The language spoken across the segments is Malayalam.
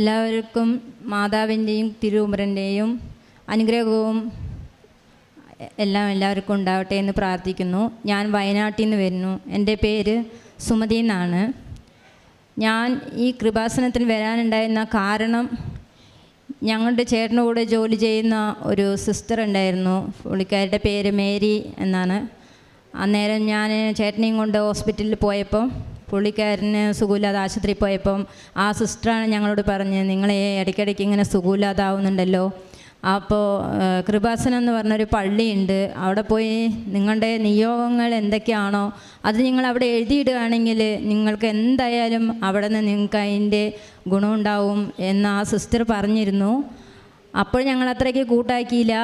എല്ലാവർക്കും മാതാവിന്റെയും തിരുവുമരന്റെയും അനുഗ്രഹവും എല്ലാം എല്ലാവർക്കും ഉണ്ടാവട്ടെ എന്ന് പ്രാർത്ഥിക്കുന്നു. ഞാൻ വയനാട്ടിൽ നിന്ന് വരുന്നു. എന്റെ പേര് സുമതി എന്നാണ്. ഞാൻ ഈ കൃപാസനത്തിൽ വരാനുണ്ടായിരുന്ന കാരണം ഞങ്ങളുടെ ചേട്ടന്റെ കൂടെ ജോലി ചെയ്യുന്ന ഒരു സിസ്റ്റർ ഉണ്ടായിരുന്നു. പുള്ളിക്കാരുടെ പേര് മേരി എന്നാണ്. അന്നേരം ഞാൻ ചേട്ടനെയും കൊണ്ട് ഹോസ്പിറ്റലിൽ പോയപ്പോൾ പുള്ളിക്കാരന് സുഖമില്ലാതെ ആശുപത്രിയിൽ പോയപ്പം ആ സിസ്റ്ററാണ് ഞങ്ങളോട് പറഞ്ഞ് നിങ്ങളെ ഇടയ്ക്കിടയ്ക്ക് ഇങ്ങനെ സുഖമില്ലാതാവുന്നുണ്ടല്ലോ. അപ്പോൾ കൃപാസനം എന്ന് പറഞ്ഞൊരു പള്ളിയുണ്ട്. അവിടെ പോയി നിങ്ങളുടെ നിയോഗങ്ങൾ എന്തൊക്കെയാണോ അത് നിങ്ങൾ അവിടെ എഴുതിയിടുകയാണെങ്കിൽ നിങ്ങൾക്ക് എന്തായാലും അവിടെ നിന്ന് നിങ്ങൾക്ക് അതിന്റെ ഗുണമുണ്ടാവും എന്ന് ആ സിസ്റ്റർ പറഞ്ഞിരുന്നു. അപ്പോൾ ഞങ്ങൾ അത്രയ്ക്ക് കൂട്ടാക്കിയില്ല.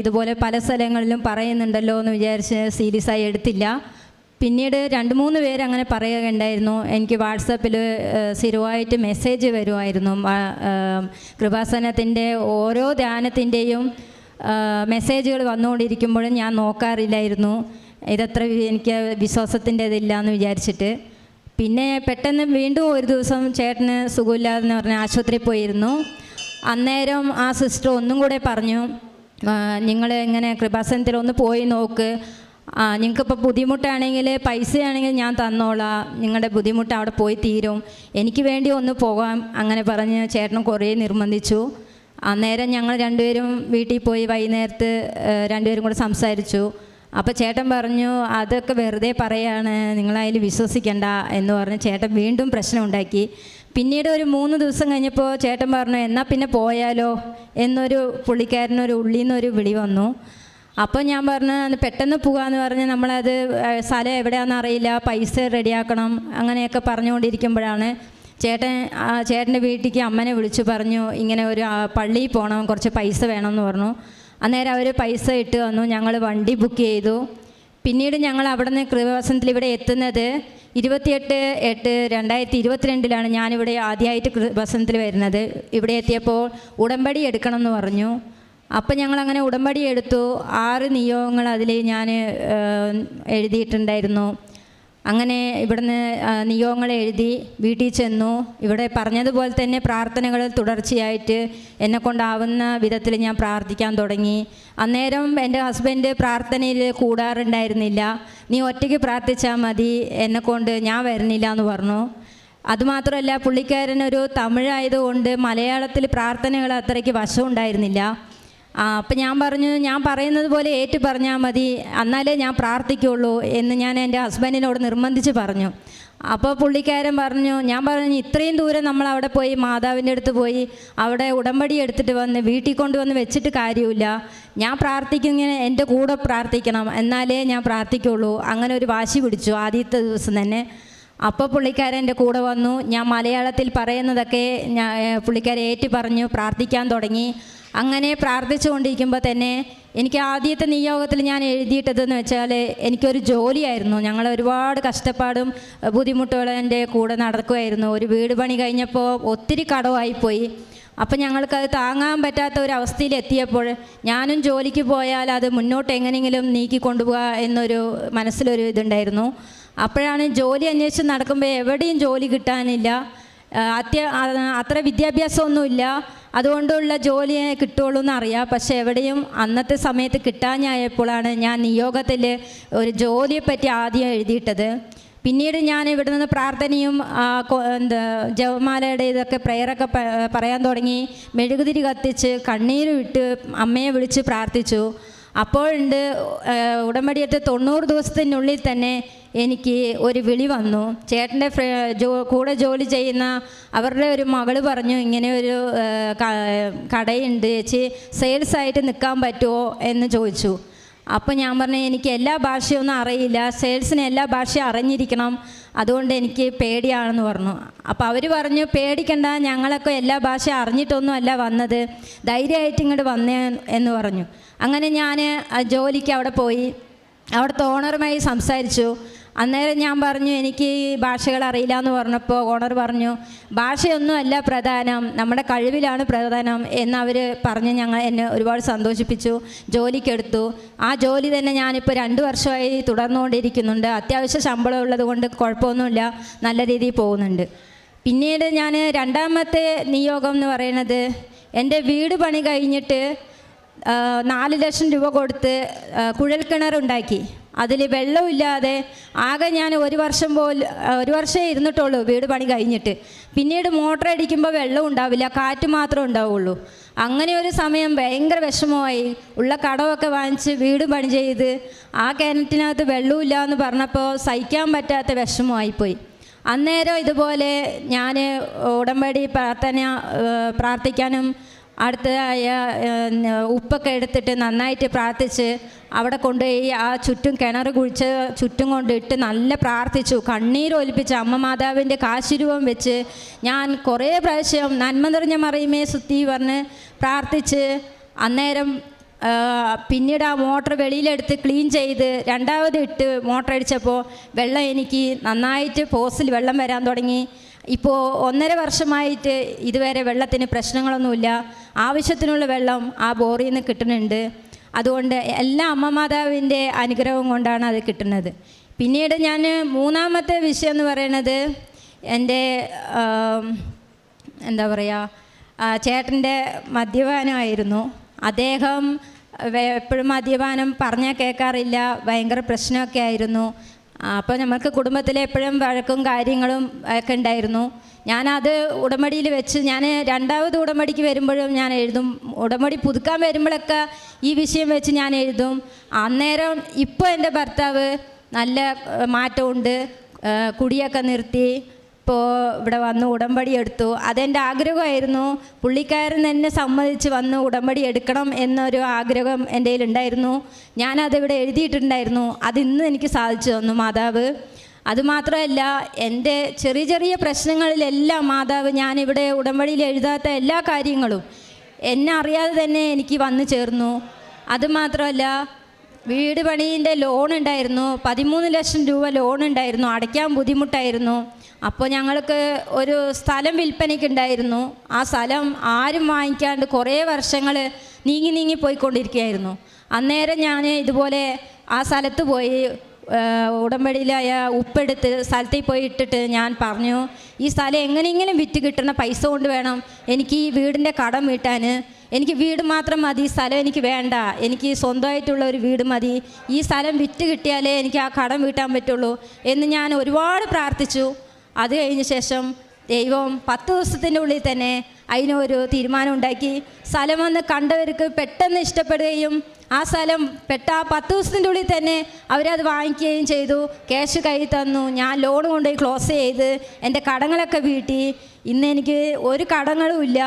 ഇതുപോലെ പല സ്ഥലങ്ങളിലും പറയുന്നുണ്ടല്ലോ എന്ന് വിചാരിച്ച് സീരിയസ് ആയി എടുത്തില്ല. പിന്നീട് രണ്ട് മൂന്ന് പേര് അങ്ങനെ പറയുകയുണ്ടായിരുന്നു എനിക്ക് വാട്സപ്പിൽ സ്ഥിരമായിട്ട് മെസ്സേജ് വരുമായിരുന്നു. കൃപാസനത്തിന്റെ ഓരോ ധ്യാനത്തിന്റെയും മെസ്സേജുകൾ വന്നുകൊണ്ടിരിക്കുമ്പോഴും ഞാൻ നോക്കാറില്ലായിരുന്നു. ഇതത്ര എനിക്ക് വിശ്വാസത്തിന്റെ ഇതില്ല എന്ന് വിചാരിച്ചിട്ട്. പിന്നെ പെട്ടെന്ന് വീണ്ടും ഒരു ദിവസം ചേട്ടന് സുഖമില്ലാതെന്ന് പറഞ്ഞ ആശുപത്രിയിൽ പോയിരുന്നു. അന്നേരം ആ സിസ്റ്റർ ഒന്നും കൂടെ പറഞ്ഞു നിങ്ങൾ ഇങ്ങനെ കൃപാസനത്തിൽ ഒന്ന് പോയി നോക്ക്. ആ നിങ്ങൾക്കിപ്പോൾ ബുദ്ധിമുട്ടാണെങ്കിൽ പൈസയാണെങ്കിൽ ഞാൻ തന്നോളാം. നിങ്ങളുടെ ബുദ്ധിമുട്ട് അവിടെ പോയി തീരും. എനിക്ക് വേണ്ടി ഒന്ന് പോകാം. അങ്ങനെ പറഞ്ഞ് ചേട്ടൻ കുറേ നിർബന്ധിച്ചു. അന്നേരം ഞങ്ങൾ രണ്ടുപേരും വീട്ടിൽ പോയി വൈകുന്നേരത്ത് രണ്ടുപേരും കൂടെ സംസാരിച്ചു. അപ്പോൾ ചേട്ടൻ പറഞ്ഞു അതൊക്കെ വെറുതെ പറയാണ്. നിങ്ങളതിൽ വിശ്വസിക്കണ്ട എന്ന് പറഞ്ഞ് ചേട്ടൻ വീണ്ടും പ്രശ്നം ഉണ്ടാക്കി പിന്നീട് ഒരു മൂന്ന് ദിവസം കഴിഞ്ഞപ്പോൾ ചേട്ടൻ പറഞ്ഞു എന്നാൽ പിന്നെ പോയാലോ? എന്നൊരു പുള്ളിക്കാരനൊരു ഉള്ളിൽ നിന്നൊരു വിളി വന്നു. അപ്പോൾ ഞാൻ പറഞ്ഞു "അത് പെട്ടെന്ന് പോകാമെന്ന് പറഞ്ഞ് നമ്മളത് സ്ഥലം എവിടെയാണെന്ന് അറിയില്ല. പൈസ റെഡിയാക്കണം. അങ്ങനെയൊക്കെ പറഞ്ഞുകൊണ്ടിരിക്കുമ്പോഴാണ് ചേട്ടൻ ചേട്ടന്റെ വീട്ടിലേക്ക് അമ്മനെ വിളിച്ചു പറഞ്ഞു ഇങ്ങനെ ഒരു പള്ളിയിൽ പോകണം കുറച്ച് പൈസ വേണമെന്ന് പറഞ്ഞു. അന്നേരം അവർ പൈസ ഇട്ട് തന്നു ഞങ്ങൾ വണ്ടി ബുക്ക് ചെയ്തു. പിന്നീട് ഞങ്ങൾ അവിടെ നിന്ന് കൃപാസനത്തിൽ ഇവിടെ എത്തുന്നത് ഇരുപത്തിയെട്ട് എട്ട് രണ്ടായിരത്തി ഇരുപത്തിരണ്ടിലാണ് ഞാനിവിടെ ആദ്യമായിട്ട് കൃപവസനത്തിൽ വരുന്നത്. ഇവിടെ എത്തിയപ്പോൾ ഉടമ്പടി എടുക്കണം എന്ന് പറഞ്ഞു. അപ്പം ഞങ്ങൾ അങ്ങനെ ഉടമ്പടി എടുത്തു. ആറ് നിയോഗങ്ങൾ അതിൽ ഞാൻ എഴുതിയിട്ടുണ്ടായിരുന്നു. അങ്ങനെ ഇവിടുന്ന് നിയോഗങ്ങൾ എഴുതി വീട്ടിൽ ചെന്നു. ഇവിടെ പറഞ്ഞതുപോലെ തന്നെ പ്രാർത്ഥനകൾ തുടർച്ചയായിട്ട് എന്നെ കൊണ്ടാവുന്ന വിധത്തിൽ ഞാൻ പ്രാർത്ഥിക്കാൻ തുടങ്ങി. അന്നേരം എന്റെ ഹസ്ബൻഡ് പ്രാർത്ഥനയിൽ കൂടാറുണ്ടായിരുന്നില്ല. നീ ഒറ്റയ്ക്ക് പ്രാർത്ഥിച്ചാൽ മതി എന്നെക്കൊണ്ട് ഞാൻ വരുന്നില്ല എന്ന് പറഞ്ഞു. അതുമാത്രമല്ല പുള്ളിക്കാരനൊരു തമിഴായതുകൊണ്ട് മലയാളത്തിൽ പ്രാർത്ഥനകൾ അത്രയ്ക്ക് വശം ഉണ്ടായിരുന്നില്ല ആ, അപ്പം ഞാൻ പറഞ്ഞു ഞാൻ പറയുന്നത് പോലെ ഏറ്റു പറഞ്ഞാൽ മതി. എന്നാലേ ഞാൻ പ്രാർത്ഥിക്കുള്ളൂ എന്ന് ഞാൻ എന്റെ ഹസ്ബൻഡിനോട് നിർബന്ധിച്ച് പറഞ്ഞു. അപ്പോൾ പുള്ളിക്കാരൻ പറഞ്ഞു ഞാൻ പറഞ്ഞു ഇത്രയും ദൂരം നമ്മൾ അവിടെ പോയി മാതാവിന്റെ അടുത്ത് പോയി അവിടെ ഉടമ്പടി എടുത്തിട്ട് വന്ന് വീട്ടിൽ കൊണ്ടുവന്ന് വെച്ചിട്ട് കാര്യമില്ല. ഞാൻ പ്രാർത്ഥിക്കുന്ന എന്റെ കൂടെ പ്രാർത്ഥിക്കണം. എന്നാലേ ഞാൻ പ്രാർത്ഥിക്കുള്ളൂ. അങ്ങനെ ഒരു വാശി പിടിച്ചു ആദ്യത്തെ ദിവസം തന്നെ. അപ്പോൾ പുള്ളിക്കാരൻ എന്റെ കൂടെ വന്നു. ഞാൻ മലയാളത്തിൽ പറയുന്നതൊക്കെ ഞാൻ പുള്ളിക്കാരെ ഏറ്റു പറഞ്ഞു പ്രാർത്ഥിക്കാൻ തുടങ്ങി. അങ്ങനെ പ്രാർത്ഥിച്ചുകൊണ്ടിരിക്കുമ്പോൾ തന്നെ എനിക്ക് ആദ്യത്തെ നിയോഗത്തിൽ ഞാൻ എഴുതിയിട്ടതെന്ന് വെച്ചാൽ എനിക്കൊരു ജോലിയായിരുന്നു. ഞങ്ങൾ ഒരുപാട് കഷ്ടപ്പാടും ബുദ്ധിമുട്ടുകളും എന്റെ കൂടെ നടക്കുമായിരുന്നു ഒരു വീട് പണി കഴിഞ്ഞപ്പോൾ ഒത്തിരി കടമായിപ്പോയി അപ്പം ഞങ്ങൾക്കത് താങ്ങാൻ പറ്റാത്ത ഒരു അവസ്ഥയിൽ എത്തിയപ്പോൾ ഞാനും ജോലിക്ക് പോയാൽ അത് മുന്നോട്ട് എങ്ങനെയെങ്കിലും നീക്കി കൊണ്ടുപോകുക എന്നൊരു മനസ്സിലൊരു ഇതുണ്ടായിരുന്നു. അപ്പോഴാണ് ജോലി അന്വേഷിച്ച് നടക്കുമ്പോൾ എവിടെയും ജോലി കിട്ടാനില്ല. അത്യ അത്ര വിദ്യാഭ്യാസമൊന്നുമില്ല. അതുകൊണ്ടുള്ള ജോലി കിട്ടുള്ളൂ എന്നറിയാം. പക്ഷേ എവിടെയും അന്നത്തെ സമയത്ത് കിട്ടാഞ്ഞായപ്പോഴാണ് ഞാൻ നിയോഗത്തിൽ ഒരു ജോലിയെപ്പറ്റി ആദ്യം എഴുതിയിട്ടത്. പിന്നീട് ഞാൻ ഇവിടെ നിന്ന് പ്രാർത്ഥനയും എന്താ ജപമാലയുടെ ഇതൊക്കെ പ്രെയറൊക്കെ പറയാൻ തുടങ്ങി. മെഴുകുതിരി കത്തിച്ച് കണ്ണീരും ഇട്ട് അമ്മയെ വിളിച്ച് പ്രാർത്ഥിച്ചു. അപ്പോഴുണ്ട് ഉണ്ട് ഉടമ്പടിയത്തെ തൊണ്ണൂറ് ദിവസത്തിനുള്ളിൽ തന്നെ എനിക്ക് ഒരു വിളി വന്നു. ചേട്ടന്റെ ജോ കൂടെ ജോലി ചെയ്യുന്ന അവരുടെ ഒരു മകൾ പറഞ്ഞു ഇങ്ങനെ ഒരു കടയുണ്ട് ചേച്ചി സെയിൽസായിട്ട് നിൽക്കാൻ പറ്റുമോ? എന്ന് ചോദിച്ചു. അപ്പോൾ ഞാൻ പറഞ്ഞു എനിക്ക് എല്ലാ ഭാഷയൊന്നും അറിയില്ല. സെയിൽസിന് എല്ലാ ഭാഷയും അറിഞ്ഞിരിക്കണം. അതുകൊണ്ട് എനിക്ക് പേടിയാണെന്ന് പറഞ്ഞു. അപ്പോൾ അവർ പറഞ്ഞു പേടിക്കണ്ട ഞങ്ങളൊക്കെ എല്ലാ ഭാഷ അറിഞ്ഞിട്ടൊന്നും അല്ല വന്നത്. ധൈര്യമായിട്ട് ഇങ്ങോട്ട് വന്നേ എന്ന് പറഞ്ഞു. അങ്ങനെ ഞാൻ ജോലിക്ക് അവിടെ പോയി. അവിടുത്തെ ഓണറുമായി സംസാരിച്ചു. അന്നേരം ഞാൻ പറഞ്ഞു എനിക്ക് ഈ ഭാഷകൾ അറിയില്ല എന്ന് പറഞ്ഞപ്പോൾ ഓണർ പറഞ്ഞു ഭാഷയൊന്നുമല്ല പ്രധാനം നമ്മുടെ കഴിവിലാണ് പ്രധാനം എന്നവർ പറഞ്ഞ് ഞങ്ങൾ എന്നെ ഒരുപാട് സന്തോഷിപ്പിച്ചു ജോലിക്കെടുത്തു. ആ ജോലി തന്നെ ഞാനിപ്പോൾ രണ്ട് വർഷമായി തുടർന്നുകൊണ്ടിരിക്കുന്നുണ്ട്. അത്യാവശ്യം ശമ്പളം ഉള്ളത് കൊണ്ട് കുഴപ്പമൊന്നുമില്ല നല്ല രീതിയിൽ പോകുന്നുണ്ട്. പിന്നീട് ഞാൻ രണ്ടാമത്തെ നിയോഗം എന്ന് പറയുന്നത് എന്റെ വീട് പണി കഴിഞ്ഞിട്ട് നാല് ലക്ഷം രൂപ കൊടുത്ത് കുഴൽ കുഴൽക്കിണറുണ്ടാക്കി. അതിൽ വെള്ളമില്ലാതെ ആകെ ഞാൻ ഒരു വർഷം പോലും ഒരു വർഷമേ ഇരുന്നിട്ടുള്ളൂ വീട് പണി കഴിഞ്ഞിട്ട്. പിന്നീട് മോട്ടർ അടിക്കുമ്പോൾ വെള്ളം ഉണ്ടാവില്ല കാറ്റ് മാത്രമേ ഉണ്ടാവുള്ളൂ. അങ്ങനെ ഒരു സമയം ഭയങ്കര വിഷമമായി. ഉള്ള കടമൊക്കെ വാങ്ങിച്ച് വീട് പണി ചെയ്ത് ആ കിണറ്റിനകത്ത് വെള്ളമില്ല എന്ന് പറഞ്ഞപ്പോൾ സഹിക്കാൻ പറ്റാത്ത വിഷമമായിപ്പോയി. അന്നേരം ഇതുപോലെ ഞാൻ ഉടമ്പടി പ്രാർത്ഥന പ്രാർത്ഥിക്കാനും അടുത്തതായ ഉപ്പൊക്കെ എടുത്തിട്ട് നന്നായിട്ട് പ്രാർത്ഥിച്ച് അവിടെ കൊണ്ടുപോയി ആ ചുറ്റും കിണർ കുഴിച്ച് ചുറ്റും കൊണ്ടിട്ട് നല്ല പ്രാർത്ഥിച്ചു. കണ്ണീരൊലിപ്പിച്ച് അമ്മ മാതാവിന്റെ കാശുരൂപം വെച്ച് ഞാൻ കുറേ പ്രാവശ്യം നന്മ നിറഞ്ഞ മറിയുമേ സുത്തി പറഞ്ഞ് പ്രാർത്ഥിച്ച് അന്നേരം പിന്നീട് ആ മോട്ടർ വെളിയിലെടുത്ത് ക്ലീൻ ചെയ്ത് രണ്ടാമത് ഇട്ട് മോട്ടർ അടിച്ചപ്പോൾ വെള്ളം എനിക്ക് നന്നായിട്ട് പോസിൽ വെള്ളം വരാൻ തുടങ്ങി. ഇപ്പോൾ ഒന്നര വർഷമായിട്ട് ഇതുവരെ വെള്ളത്തിന് പ്രശ്നങ്ങളൊന്നുമില്ല. ആവശ്യത്തിനുള്ള വെള്ളം ആ ബോറിൽ നിന്ന് കിട്ടുന്നുണ്ട്. അതുകൊണ്ട് എല്ലാ അമ്മ മാതാവിന്റെ അനുഗ്രഹം കൊണ്ടാണ് അത് കിട്ടുന്നത്. പിന്നീട് ഞാൻ മൂന്നാമത്തെ വിഷയം എന്ന് പറയുന്നത് എന്റെ എന്താ പറയുക ചേട്ടന്റെ മദ്യപാനമായിരുന്നു. അദ്ദേഹം എപ്പോഴും മദ്യപാനം പറഞ്ഞാൽ കേൾക്കാറില്ല ഭയങ്കര പ്രശ്നമൊക്കെ ആയിരുന്നു. അപ്പോൾ നമുക്ക് കുടുംബത്തിൽ എപ്പോഴും വഴക്കും കാര്യങ്ങളും ഒക്കെ ഉണ്ടായിരുന്നു. ഞാനത് ഉടമടിയിൽ വെച്ച് ഞാൻ രണ്ടാമത് ഉടമടിക്ക് വരുമ്പോഴും ഞാൻ എഴുതും. ഉടമടി പുതുക്കാൻ വരുമ്പോഴൊക്കെ ഈ വിഷയം വെച്ച് ഞാൻ എഴുതും. അന്നേരം ഇപ്പോൾ എന്റെ ഭർത്താവ് നല്ല മാറ്റമുണ്ട്. കുടിയൊക്കെ നിർത്തി. ഇപ്പോൾ ഇവിടെ വന്ന് ഉടമ്പടി എടുത്തു. അതെന്റെ ആഗ്രഹമായിരുന്നു. പുള്ളിക്കാരൻ എന്നെ സമ്മതിച്ച് വന്ന് ഉടമ്പടി എടുക്കണം എന്നൊരു ആഗ്രഹം എന്റെ ഉണ്ടായിരുന്നു ഞാനതിവിടെ എഴുതിയിട്ടുണ്ടായിരുന്നു. അത് ഇന്ന് എനിക്ക് സാധിച്ചു തന്നു മാതാവ്. അതുമാത്രമല്ല എന്റെ ചെറിയ ചെറിയ പ്രശ്നങ്ങളിലെല്ലാം മാതാവ് ഞാനിവിടെ ഉടമ്പടിയിൽ എഴുതാത്ത എല്ലാ കാര്യങ്ങളും എന്നെ അറിയാതെ തന്നെ എനിക്ക് വന്നു ചേർന്നു. അതുമാത്രമല്ല വീട് പണീന്റെ ലോൺ ഉണ്ടായിരുന്നു. പതിമൂന്ന് ലക്ഷം രൂപ ലോൺ ഉണ്ടായിരുന്നു. അടയ്ക്കാൻ ബുദ്ധിമുട്ടായിരുന്നു. അപ്പോൾ ഞങ്ങൾക്ക് ഒരു സ്ഥലം വിൽപ്പനയ്ക്കുണ്ടായിരുന്നു ആ സ്ഥലം ആരും വാങ്ങിക്കാണ്ട് കുറേ വർഷങ്ങൾ നീങ്ങി നീങ്ങി പോയിക്കൊണ്ടിരിക്കുകയായിരുന്നു. അന്നേരം ഞാൻ ഇതുപോലെ ആ സ്ഥലത്ത് പോയി ഉടമ്പടിയിലായ ഉപ്പെടുത്ത് സ്ഥലത്തിൽ പോയി ഇട്ടിട്ട് ഞാൻ പറഞ്ഞു ഈ സ്ഥലം എങ്ങനെയെങ്കിലും വിറ്റ് കിട്ടുന്ന പൈസ കൊണ്ട് വേണം എനിക്ക് ഈ വീടിന്റെ കടം വീട്ടാൻ. എനിക്ക് വീട് മാത്രം മതി സ്ഥലം എനിക്ക് വേണ്ട. എനിക്ക് സ്വന്തമായിട്ടുള്ള ഒരു വീട് മതി. ഈ സ്ഥലം വിറ്റ് കിട്ടിയാലേ എനിക്ക് ആ കടം വീട്ടാൻ പറ്റുള്ളൂ എന്ന് ഞാൻ ഒരുപാട് പ്രാർത്ഥിച്ചു. അത് കഴിഞ്ഞ ശേഷം ദൈവം പത്ത് ദിവസത്തിന്റെ ഉള്ളിൽ തന്നെ അതിനൊരു തീരുമാനം ഉണ്ടാക്കി സ്ഥലം വന്ന് കണ്ടവർക്ക് പെട്ടെന്ന് ഇഷ്ടപ്പെടുകയും ആ സ്ഥലം പെട്ട ആ പത്ത് ദിവസത്തിന്റെ ഉള്ളിൽ തന്നെ അവരത് വാങ്ങിക്കുകയും ചെയ്തു. ക്യാഷ് കയ്യിൽ തന്നു. ഞാൻ ലോൺ കൊണ്ടുപോയി ക്ലോസ് ചെയ്ത് എന്റെ കടങ്ങളൊക്കെ വീട്ടി. ഇന്ന് എനിക്ക് ഒരു കടങ്ങളുമില്ല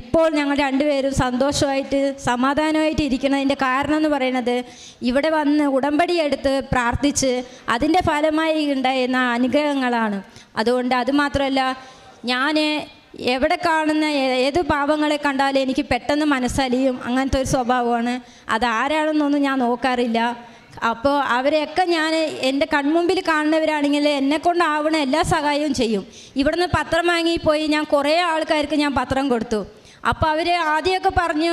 ഇപ്പോൾ ഞങ്ങൾ രണ്ടുപേരും സന്തോഷമായിട്ട് സമാധാനമായിട്ട് ഇരിക്കുന്നതിന്റെ കാരണം എന്ന് പറയുന്നത് ഇവിടെ വന്ന് ഉടമ്പടി എടുത്ത് പ്രാർത്ഥിച്ച് അതിന്റെ ഫലമായി ഉണ്ടായിരുന്ന അനുഗ്രഹങ്ങളാണ്. അതുകൊണ്ട് അതുമാത്രമല്ല ഞാൻ എവിടെ കാണുന്ന ഏത് പാവങ്ങളെ കണ്ടാലും എനിക്ക് പെട്ടെന്ന് മനസ്സലിയും. അങ്ങനത്തെ ഒരു സ്വഭാവമാണ്. അത് ആരാണെന്നൊന്നും ഞാൻ നോക്കാറില്ല. അപ്പോൾ അവരെയൊക്കെ ഞാൻ എന്റെ കൺമുമ്പിൽ കാണുന്നവരാണെങ്കിൽ എന്നെ കൊണ്ടാവണ എല്ലാ സഹായവും ചെയ്യും. ഇവിടുന്ന് പത്രം വാങ്ങിപ്പോയി ഞാൻ കുറേ ആൾക്കാർക്ക് ഞാൻ പത്രം കൊടുത്തു. അപ്പോൾ അവർ ആദ്യമൊക്കെ പറഞ്ഞു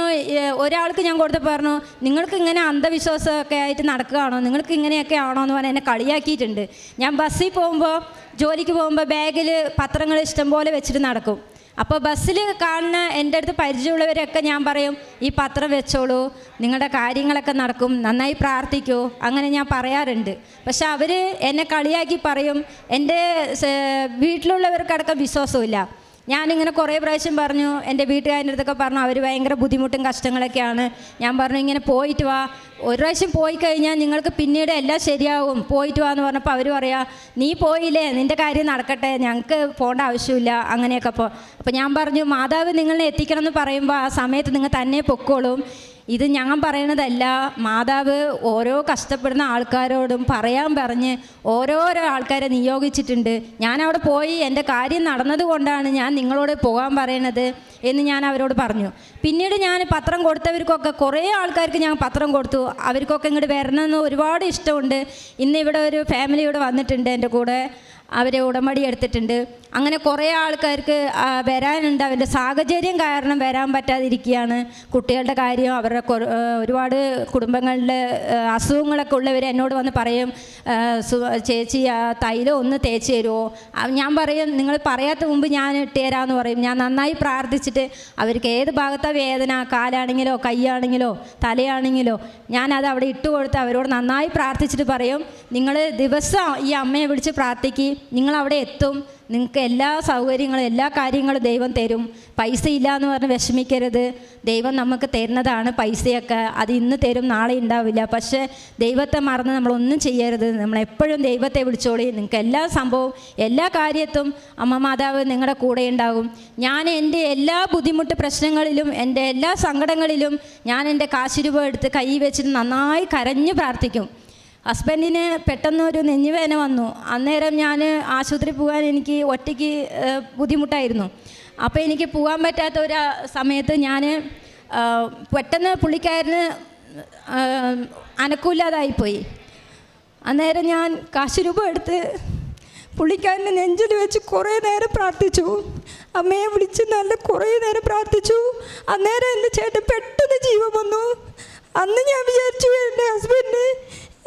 ഒരാൾക്ക് ഞാൻ കൊടുത്തപ്പോൾ പറഞ്ഞു നിങ്ങൾക്ക് ഇങ്ങനെ അന്ധവിശ്വാസമൊക്കെ ആയിട്ട് നടക്കുകയാണോ? നിങ്ങൾക്ക് ഇങ്ങനെയൊക്കെ ആണോ? എന്ന് പറഞ്ഞാൽ എന്നെ കളിയാക്കിയിട്ടുണ്ട്. ഞാൻ ബസ്സിൽ പോകുമ്പോൾ ജോലിക്ക് പോകുമ്പോൾ ബാഗിൽ പത്രങ്ങൾ ഇഷ്ടംപോലെ വെച്ചിട്ട് നടക്കും. അപ്പോൾ ബസ്സിൽ കാണുന്ന എന്റെ അടുത്ത് പരിചയമുള്ളവരൊക്കെ ഞാൻ പറയും ഈ പത്രം വെച്ചോളൂ നിങ്ങളുടെ കാര്യങ്ങളൊക്കെ നടക്കും നന്നായി പ്രാർത്ഥിക്കൂ അങ്ങനെ ഞാൻ പറയാറുണ്ട്. പക്ഷെ അവർ എന്നെ കളിയാക്കി പറയും എന്റെ വീട്ടിലുള്ളവർക്കടക്കം വിശ്വാസമില്ല ഞാനിങ്ങനെ കുറേ പ്രാവശ്യം പറഞ്ഞു എന്റെ വീട്ടുകാരുടെ അടുത്തൊക്കെ പറഞ്ഞു അവർ ഭയങ്കര ബുദ്ധിമുട്ടും കഷ്ടങ്ങളൊക്കെയാണ്. ഞാൻ പറഞ്ഞു ഇങ്ങനെ പോയിട്ട് വാ. ഒരു പ്രാവശ്യം പോയി കഴിഞ്ഞാൽ നിങ്ങൾക്ക് പിന്നീട് എല്ലാം ശരിയാവും. പോയിട്ട് വാ എന്ന് പറഞ്ഞപ്പോൾ അവർ പറയാ നീ പോയില്ലേ? നിന്റെ കാര്യം നടക്കട്ടെ. ഞങ്ങൾക്ക് പോകേണ്ട ആവശ്യമില്ല. അങ്ങനെയൊക്കെ അപ്പോൾ അപ്പോൾ ഞാൻ പറഞ്ഞു മാതാവ് നിങ്ങളെ എത്തിക്കണം എന്ന് പറയുമ്പോൾ ആ സമയത്ത് നിങ്ങൾ തന്നെ പൊക്കോളും. ഇത് ഞാൻ പറയണതല്ല. മാതാവ് ഓരോ കഷ്ടപ്പെടുന്ന ആൾക്കാരോടും പറയാൻ പറഞ്ഞ് ഓരോരോ ആൾക്കാരെ നിയോഗിച്ചിട്ടുണ്ട്. ഞാൻ അവിടെ പോയി എന്റെ കാര്യം നടന്നതുകൊണ്ടാണ് ഞാൻ നിങ്ങളോട് പോകാൻ പറയണത് എന്ന് ഞാൻ അവരോട് പറഞ്ഞു. പിന്നീട് ഞാൻ പത്രം കൊടുത്തവർക്കൊക്കെ കുറേ ആൾക്കാർക്ക് ഞാൻ പത്രം കൊടുത്തു. അവർക്കൊക്കെ ഇങ്ങോട്ട് വരണമെന്ന് ഒരുപാട് ഇഷ്ടമുണ്ട്. ഇന്ന് ഇവിടെ ഒരു ഫാമിലി വന്നിട്ടുണ്ട് എന്റെ കൂടെ. അവരെ ഉടമ്പടി എടുത്തിട്ടുണ്ട്. അങ്ങനെ കുറേ ആൾക്കാർക്ക് വരാനുണ്ട്. അവരുടെ സാഹചര്യം കാരണം വരാൻ പറ്റാതിരിക്കുകയാണ്. കുട്ടികളുടെ കാര്യം അവരുടെ ഒരുപാട് കുടുംബങ്ങളിൽ ആ, അസുഖങ്ങളൊക്കെ ഉള്ളവർ എന്നോട് വന്ന് പറയും ചേച്ചി തൈലം ഒന്ന് തേച്ച് തരുമോ ഞാൻ പറയും നിങ്ങൾ പറയാത്ത മുമ്പ് ഞാൻ ഇട്ട് തരാമെന്ന് പറയും. ഞാൻ നന്നായി പ്രാർത്ഥിച്ചിട്ട് അവർക്ക് ഏത് ഭാഗത്താണ് വേദന? കാലാണെങ്കിലോ കൈയാണെങ്കിലോ തലയാണെങ്കിലോ ഞാനത് അവിടെ ഇട്ട് കൊടുത്ത് അവരോട് നന്നായി പ്രാർത്ഥിച്ചിട്ട് പറയും. നിങ്ങൾ ദിവസം ഈ അമ്മയെ വിളിച്ച് പ്രാർത്ഥിക്കുക നിങ്ങൾ അവിടെ എത്തും. നിങ്ങൾക്ക് എല്ലാ സൗകര്യങ്ങളും എല്ലാ കാര്യങ്ങളും ദൈവം തരും. പൈസ ഇല്ല എന്ന് പറഞ്ഞ് വിഷമിക്കരുത്. ദൈവം നമുക്ക് തരുന്നതാണ് പൈസയൊക്കെ. അത് ഇന്ന് തരും നാളെ ഉണ്ടാവില്ല. പക്ഷേ ദൈവത്തെ മറന്ന് നമ്മളൊന്നും ചെയ്യരുത്. നമ്മളെപ്പോഴും ദൈവത്തെ വിളിച്ചോളി. നിങ്ങൾക്ക് എല്ലാ സംഭവവും എല്ലാ കാര്യത്തും അമ്മ മാതാവ് നിങ്ങളുടെ കൂടെ ഉണ്ടാകും. ഞാൻ എന്റെ എല്ലാ ബുദ്ധിമുട്ട് പ്രശ്നങ്ങളിലും എന്റെ എല്ലാ സങ്കടങ്ങളിലും ഞാൻ എന്റെ കാശുരൂപ എടുത്ത് കൈ വെച്ചിട്ട് നന്നായി കരഞ്ഞു പ്രാർത്ഥിക്കും. ഹസ്ബൻഡിന് പെട്ടെന്ന് ഒരു നെഞ്ഞുവേദന വന്നു. അന്നേരം ഞാൻ ആശുപത്രി പോകാൻ എനിക്ക് ഒറ്റയ്ക്ക് ബുദ്ധിമുട്ടായിരുന്നു. അപ്പോൾ എനിക്ക് പോകാൻ പറ്റാത്ത ഒരു സമയത്ത് ഞാൻ പെട്ടെന്ന് പുള്ളിക്കാരന് അനക്കൂല്ലാതായിപ്പോയി. അന്നേരം ഞാൻ കാശ് രൂപ എടുത്ത് പുള്ളിക്കാരന്റെ നെഞ്ചിൽ വെച്ച് കുറേ നേരം പ്രാർത്ഥിച്ചു. അമ്മയെ വിളിച്ച് നല്ല കുറേ നേരം പ്രാർത്ഥിച്ചു. അന്നേരം എന്റെ ചേട്ടൻ പെട്ടെന്ന് ജീവൻ വന്നു. അന്ന് ഞാൻ വിചാരിച്ചു എന്റെ ഹസ്ബൻഡ്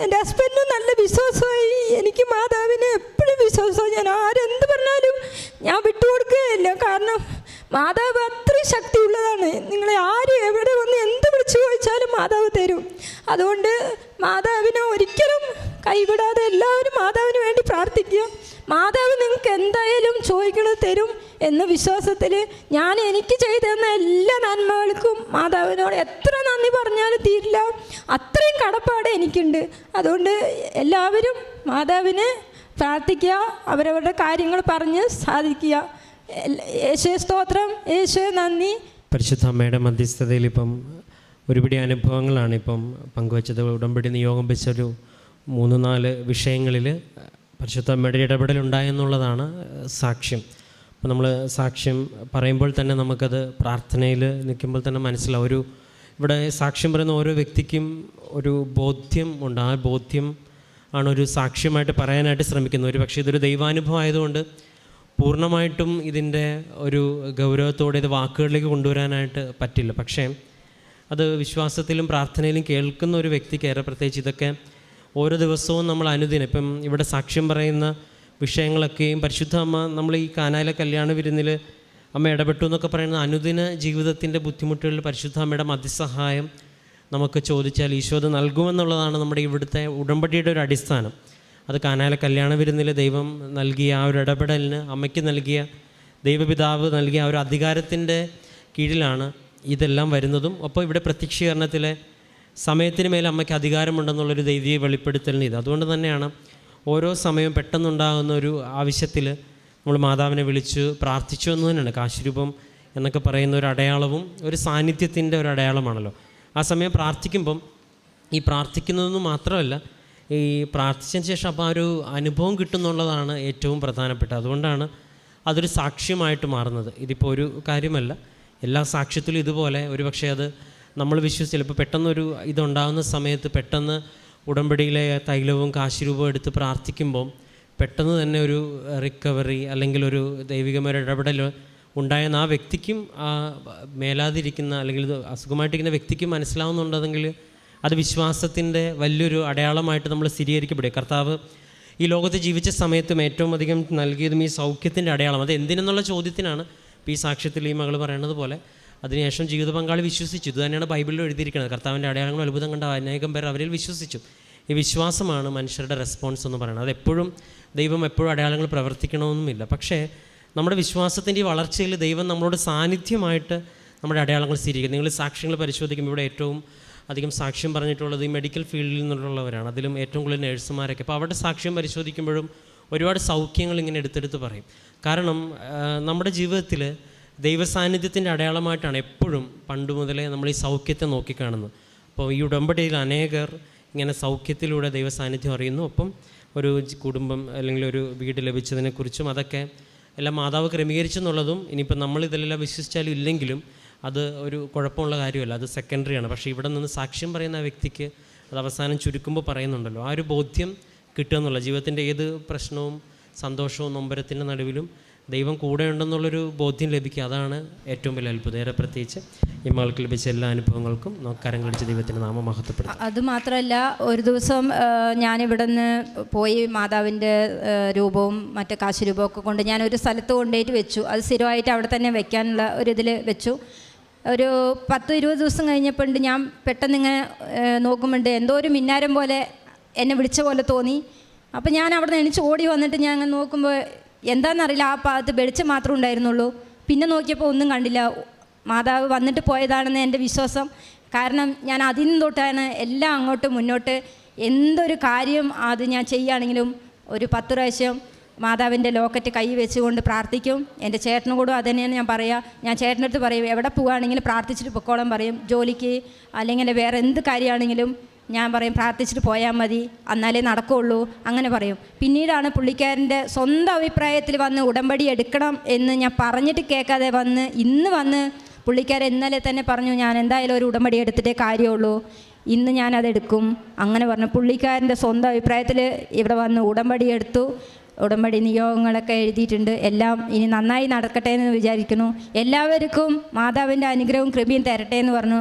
എന്റെ ഹസ്ബൻഡിന് നല്ല വിശ്വാസമായി. എനിക്ക് മാതാവിന് എപ്പോഴും വിശ്വാസമായി. ഞാൻ ആരെന്ത് പറഞ്ഞാലും ഞാൻ വിട്ടുകൊടുക്കുകയില്ല. കാരണം മാതാവ് അത്രയും ശക്തിയുള്ളതാണ്. നിങ്ങളെ ആര് എവിടെ വന്ന് എന്ത് വിളിച്ചു ചോദിച്ചാലും മാതാവ് തരും. അതുകൊണ്ട് മാതാവിനെ ഒരിക്കലും കൈവിടാതെ എല്ലാവരും മാതാവിന് വേണ്ടി പ്രാർത്ഥിക്കുക. മാതാവ് നിങ്ങൾക്ക് എന്തായാലും ചോദിക്കണത് തരും എന്ന വിശ്വാസത്തിൽ ഞാൻ എനിക്ക് ചെയ്തു തന്ന എല്ലാ നന്മകൾക്കും മാതാവിനോട് എത്ര നന്ദി പറഞ്ഞാലും തീരില്ല. അത്രയും കടപ്പാട് എനിക്കുണ്ട്. അതുകൊണ്ട് എല്ലാവരും മാതാവിനെ പ്രാർത്ഥിക്കുക അവരവരുടെ കാര്യങ്ങൾ പറഞ്ഞ് സാധിക്കുക. യേശു സ്തോത്രം. യേശു നന്ദി. പരിശുദ്ധ അമ്മയുടെ മധ്യസ്ഥതയിൽ ഇപ്പം ഒരുപിടി അനുഭവങ്ങളാണ് ഇപ്പം പങ്കുവച്ചത്. ഉടമ്പടി നിയോഗം വെച്ചൊരു മൂന്ന് നാല് വിഷയങ്ങളിൽ പരിശുദ്ധ അമ്മയുടെ ഇടപെടലുണ്ടായെന്നുള്ളതാണ് സാക്ഷ്യം. അപ്പോൾ നമ്മൾ സാക്ഷ്യം പറയുമ്പോൾ തന്നെ നമുക്കത് പ്രാർത്ഥനയിൽ നിൽക്കുമ്പോൾ തന്നെ മനസ്സിലാവും. ഒരു ഇവിടെ സാക്ഷ്യം പറയുന്ന ഓരോ വ്യക്തിക്കും ഒരു ബോധ്യം ഉണ്ട്. ആ ബോധ്യം ആണ് ഒരു സാക്ഷ്യമായിട്ട് പറയാനായിട്ട് ശ്രമിക്കുന്നത്. ഒരു പക്ഷേ ഇതൊരു ദൈവാനുഭവം ആയതുകൊണ്ട് പൂർണമായിട്ടും ഇതിന്റെ ഒരു ഗൗരവത്തോടെ ഇത് വാക്കുകളിലേക്ക് കൊണ്ടുവരാനായിട്ട് പറ്റില്ല. പക്ഷേ അത് വിശ്വാസത്തിലും പ്രാർത്ഥനയിലും കേൾക്കുന്ന ഒരു വ്യക്തിക്ക് ഏറെ പ്രത്യേകിച്ച് ഇതൊക്കെ ഓരോ ദിവസവും നമ്മൾ അനുദിനം ഇപ്പം ഇവിടെ സാക്ഷ്യം പറയുന്ന വിഷയങ്ങളൊക്കെയും പരിശുദ്ധ അമ്മ നമ്മൾ ഈ കാനായിലെ കല്യാണ വിരുന്നിൽ അമ്മ ഇടപെട്ടു എന്നൊക്കെ പറയുന്ന അനുദിന ജീവിതത്തിന്റെ ബുദ്ധിമുട്ടുകളിൽ പരിശുദ്ധ അമ്മയുടെ മധ്യസഹായം നമുക്ക് ചോദിച്ചാൽ ഈശോ അത് നൽകുമെന്നുള്ളതാണ് നമ്മുടെ ഇവിടുത്തെ ഉടമ്പടിയുടെ ഒരു അടിസ്ഥാനം. അത് കാനാല കല്യാണ വിരുന്നിൽ ദൈവം നൽകിയ ആ ഒരു ഇടപെടലിന് അമ്മയ്ക്ക് നൽകിയ ദൈവപിതാവ് നൽകിയ ആ ഒരു അധികാരത്തിന്റെ കീഴിലാണ് ഇതെല്ലാം വരുന്നതും. ഒപ്പം ഇവിടെ പ്രത്യക്ഷീകരണത്തിലെ സമയത്തിന് മേൽ അമ്മയ്ക്ക് അധികാരമുണ്ടെന്നുള്ളൊരു ദൈവിക വെളിപ്പെടുത്തലിന് ഇത്. അതുകൊണ്ട് തന്നെയാണ് ഓരോ സമയവും പെട്ടെന്നുണ്ടാകുന്ന ഒരു ആവശ്യത്തിൽ നമ്മൾ മാതാവിനെ വിളിച്ച് പ്രാർത്ഥിച്ചു എന്ന് തന്നെയാണ്. കാശുരൂപം എന്നൊക്കെ പറയുന്ന ഒരു അടയാളവും ഒരു സാന്നിധ്യത്തിന്റെ ഒരു അടയാളമാണല്ലോ. ആ സമയം പ്രാർത്ഥിക്കുമ്പം ഈ പ്രാർത്ഥിക്കുന്നതെന്ന് മാത്രമല്ല ഈ പ്രാർത്ഥിച്ചതിന് ശേഷം അപ്പോൾ ആ ഒരു അനുഭവം കിട്ടുന്നുള്ളതാണ് ഏറ്റവും പ്രധാനപ്പെട്ടത്. അതുകൊണ്ടാണ് അതൊരു സാക്ഷ്യമായിട്ട് മാറുന്നത്. ഇതിപ്പോൾ ഒരു കാര്യമല്ല. എല്ലാ സാക്ഷ്യത്തിലും ഇതുപോലെ ഒരു പക്ഷേ അത് നമ്മൾ വിശ്വസിച്ച് ചിലപ്പോൾ പെട്ടെന്നൊരു ഇതുണ്ടാകുന്ന സമയത്ത് പെട്ടെന്ന് ഉടമ്പടിയിലെ തൈലവും കാശിരൂപവും എടുത്ത് പ്രാർത്ഥിക്കുമ്പോൾ പെട്ടെന്ന് തന്നെ ഒരു റിക്കവറി അല്ലെങ്കിൽ ഒരു ദൈവികമായ ഇടപെടൽ ഉണ്ടായെന്ന് ആ വ്യക്തിക്കും ആ മേലാതിരിക്കുന്ന അല്ലെങ്കിൽ അസുഖമായിട്ടിരിക്കുന്ന വ്യക്തിക്കും മനസ്സിലാവുന്നുണ്ടെങ്കിൽ അത് വിശ്വാസത്തിന്റെ വലിയൊരു അടയാളമായിട്ട് നമ്മൾ സ്ഥിരീകരിക്കപ്പെടുക കർത്താവ് ഈ ലോകത്ത് ജീവിച്ച സമയത്തും ഏറ്റവും അധികം നൽകിയതും ഈ സൗഖ്യത്തിന്റെ അടയാളം. അത് എന്തിനെന്നുള്ള ചോദ്യത്തിനാണ് ഇപ്പോൾ ഈ സാക്ഷ്യത്തിൽ ഈ മകൾ പറയുന്നത് പോലെ. അതിനുശേഷം ജീവിത പങ്കാളി വിശ്വസിച്ചു. ഇത് തന്നെയാണ് ബൈബിളിൽ എഴുതിയിരിക്കുന്നത്. കർത്താവിന്റെ അടയാളങ്ങൾ അത്ഭുതം കണ്ട അനേകം പേർ അവരിൽ വിശ്വസിച്ചു. ഈ വിശ്വാസമാണ് മനുഷ്യരുടെ റെസ്പോൺസ് എന്ന് പറയുന്നത്. അതെപ്പോഴും ദൈവം എപ്പോഴും അടയാളങ്ങൾ പ്രവർത്തിക്കണമെന്നുമില്ല. പക്ഷേ നമ്മുടെ വിശ്വാസത്തിന്റെ ഈ വളർച്ചയിൽ ദൈവം നമ്മളോട് സാന്നിധ്യമായിട്ട് നമ്മുടെ അടയാളങ്ങൾ സ്ഥിരീകരിക്കും നിങ്ങൾ സാക്ഷ്യങ്ങൾ പരിശോധിക്കുമ്പോൾ ഇവിടെ ഏറ്റവും അധികം സാക്ഷ്യം പറഞ്ഞിട്ടുള്ളത് ഈ മെഡിക്കൽ ഫീൽഡിൽ നിന്നുള്ളവരാണ്. അതിലും ഏറ്റവും കൂടുതൽ നഴ്സുമാരൊക്കെ അപ്പോൾ അവരുടെ സാക്ഷ്യം പരിശോധിക്കുമ്പോഴും ഒരുപാട് സൗഖ്യങ്ങൾ ഇങ്ങനെ എടുത്തെടുത്ത് പറയും. കാരണം നമ്മുടെ ജീവിതത്തിൽ ദൈവസാന്നിധ്യത്തിന്റെ അടയാളമായിട്ടാണ് എപ്പോഴും പണ്ട് മുതലേ നമ്മൾ ഈ സൗഖ്യത്തെ നോക്കിക്കാണുന്നത്. അപ്പോൾ ഈ ഉടമ്പടിയിൽ അനേകർ ഇങ്ങനെ സൗഖ്യത്തിലൂടെ ദൈവസാന്നിധ്യം അറിയുന്നു. ഒപ്പം ഒരു കുടുംബം അല്ലെങ്കിൽ ഒരു വീട് ലഭിച്ചതിനെക്കുറിച്ചും അതൊക്കെ എല്ലാം മാതാവ് ക്രമീകരിച്ചെന്നുള്ളതും ഇനിയിപ്പോൾ നമ്മൾ ഇതിലെല്ലാം വിശ്വസിച്ചാലും ഇല്ലെങ്കിലും അത് ഒരു കുഴപ്പമുള്ള കാര്യമല്ല. അത് സെക്കൻഡറിയാണ്. പക്ഷേ ഇവിടെ നിന്ന് സാക്ഷ്യം പറയുന്ന ആ വ്യക്തിക്ക് അത് അവസാനം ചുരുക്കുമ്പോൾ പറയുന്നുണ്ടല്ലോ. ആ ഒരു ബോധ്യം കിട്ടുക എന്നുള്ള ജീവിതത്തിന്റെ ഏത് പ്രശ്നവും സന്തോഷവും നൊമ്പരത്തിന്റെ നടുവിലും ദൈവം കൂടെ ഉണ്ടെന്നുള്ളൊരു ബോധ്യം ലഭിക്കുക. അതാണ് ഏറ്റവും വലിയ അത്ഭുതം. പ്രത്യേകിച്ച് ഈ മകൾക്ക് ലഭിച്ച എല്ലാ അനുഭവങ്ങൾക്കും കരം കളിച്ച് ദൈവത്തിന്റെ നാമം മഹത്വപ്പെടും അത് മാത്രമല്ല ഒരു ദിവസം ഞാനിവിടെ നിന്ന് പോയി മാതാവിന്റെ രൂപവും മറ്റേ കാശ് രൂപവും ഒക്കെ കൊണ്ട് ഞാൻ ഒരു സ്ഥലത്ത് കൊണ്ടുപോയിട്ട് വെച്ചു. അത് സ്ഥിരമായിട്ട് അവിടെ തന്നെ വെക്കാനുള്ള ഒരു ഇതിൽ വെച്ചു. ഒരു പത്ത് ഇരുപത് ദിവസം കഴിഞ്ഞപ്പോൾ ഞാൻ പെട്ടെന്ന് ഇങ്ങനെ നോക്കുമ്പോണ്ട് എന്തോ ഒരു മിന്നാരം പോലെ എന്നെ വിളിച്ച പോലെ തോന്നി. അപ്പോൾ ഞാൻ അവിടെ നിന്ന് എണിച്ച് ഓടി വന്നിട്ട് ഞാൻ നോക്കുമ്പോൾ എന്താണെന്നറിയില്ല ആ ഭാഗത്ത് വെളിച്ചം മാത്രമേ ഉണ്ടായിരുന്നുള്ളൂ. പിന്നെ നോക്കിയപ്പോൾ ഒന്നും കണ്ടില്ല. മാതാവ് വന്നിട്ട് പോയതാണെന്ന് എന്റെ വിശ്വാസം. കാരണം ഞാൻ അതിൽ നിന്ന് തൊട്ടാണ് എല്ലാം അങ്ങോട്ട് മുന്നോട്ട് എന്തൊരു കാര്യം അത് ഞാൻ ചെയ്യുകയാണെങ്കിലും ഒരു പത്ത് പ്രാവശ്യം മാതാവിന്റെ ലോക്കറ്റ് കൈ വെച്ചുകൊണ്ട് പ്രാർത്ഥിക്കും. എന്റെ ചേട്ടനോടും കൂടെ അത് തന്നെയാണ് ഞാൻ പറയുക ഞാൻ ചേട്ടനടുത്ത് പറയും എവിടെ പോകുകയാണെങ്കിലും പ്രാർത്ഥിച്ചിട്ട് പൊക്കോളം പറയും. ജോലിക്ക് അല്ലെങ്കിൽ വേറെ എന്ത് കാര്യമാണെങ്കിലും ഞാൻ പറയും പ്രാർത്ഥിച്ചിട്ട് പോയാൽ മതി എന്നാലേ നടക്കുകയുള്ളൂ അങ്ങനെ പറയും. പിന്നീടാണ് പുള്ളിക്കാരന്റെ സ്വന്തം അഭിപ്രായത്തിൽ വന്ന് ഉടമ്പടി എടുക്കണം എന്ന് ഞാൻ പറഞ്ഞിട്ട് കേൾക്കാതെ വന്ന് ഇന്ന് വന്ന് പുള്ളിക്കാരൻ ഇന്നലെ തന്നെ പറഞ്ഞു ഞാൻ എന്തായാലും ഒരു ഉടമ്പടി എടുത്തിട്ടേ കാര്യമുള്ളൂ ഇന്ന് ഞാനതെടുക്കും അങ്ങനെ പറഞ്ഞു. പുള്ളിക്കാരന്റെ സ്വന്തം അഭിപ്രായത്തിൽ ഇവിടെ വന്ന് ഉടമ്പടി എടുത്തു. ഉടമ്പടി നിയോഗങ്ങളൊക്കെ എഴുതിയിട്ടുണ്ട്. എല്ലാം ഇനി നന്നായി നടക്കട്ടെ എന്ന് വിചാരിക്കുന്നു. എല്ലാവർക്കും മാതാവിന്റെ അനുഗ്രഹവും കൃപയും തരട്ടെ എന്ന് പറഞ്ഞു.